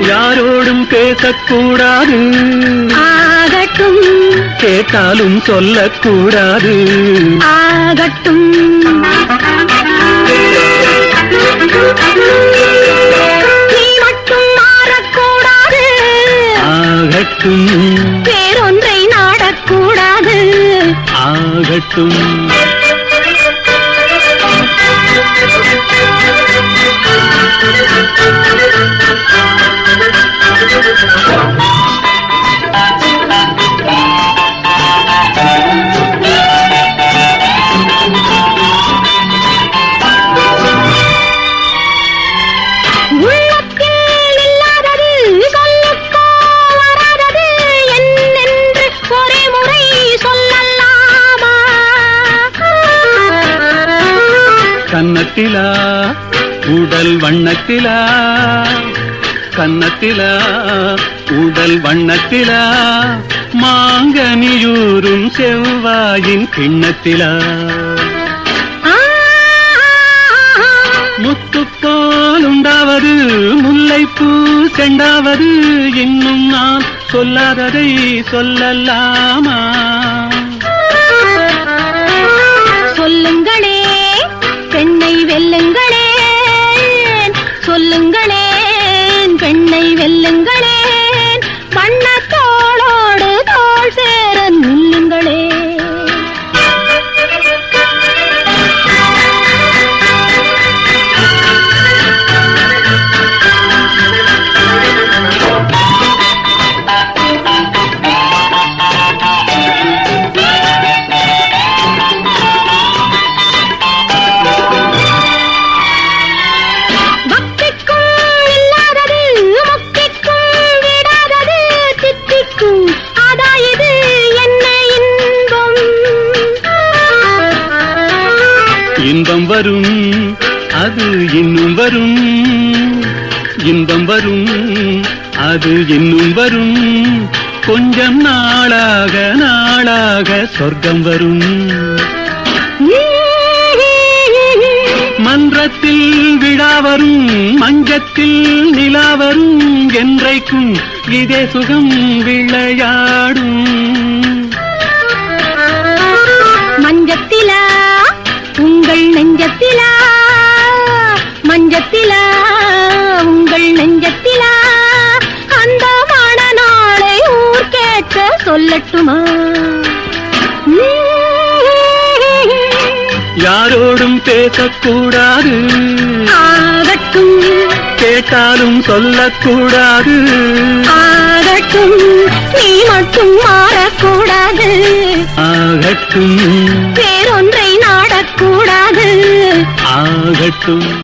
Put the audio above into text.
யாரோடும் பேசக்கூடாது. ஆகட்டும். கேட்டாலும் சொல்லக்கூடாது. ஆகட்டும். ஆகட்டும். வேறொன்றை நாடக்கூடாது. ஆகட்டும். கன்னத்திலா உடல் வண்ணத்திலா கன்னத்திலா உடல் வண்ணத்திலா மாங்கனியூரும் செவ்வாயின் கிண்ணத்திலா. ஆ, முத்துப்பால் உண்டாவது முல்லைப்பூ செண்டாவது இன்னும் நான் சொல்லாததை சொல்லலாமா? இன்பம் வரும் அது இன்னும் வரும். இன்பம் வரும் அது இன்னும் வரும். கொஞ்சம் நாளாக நாளாக சொர்க்கம் வரும். மன்றத்தில் விழா வரும் மஞ்சத்தில் நிலா வரும். என்றைக்கும் இதே சுகம் விளையாடும். சொல்லட்டுமா? யாரோடும் பேசக்கூடாது. ஆகட்டும். கேட்டாலும் சொல்லக்கூடாது. ஆகட்டும். நீ மட்டும் மாறக்கூடாது. ஆகட்டும். வேறொன்றை நாடக்கூடாது. ஆகட்டும்.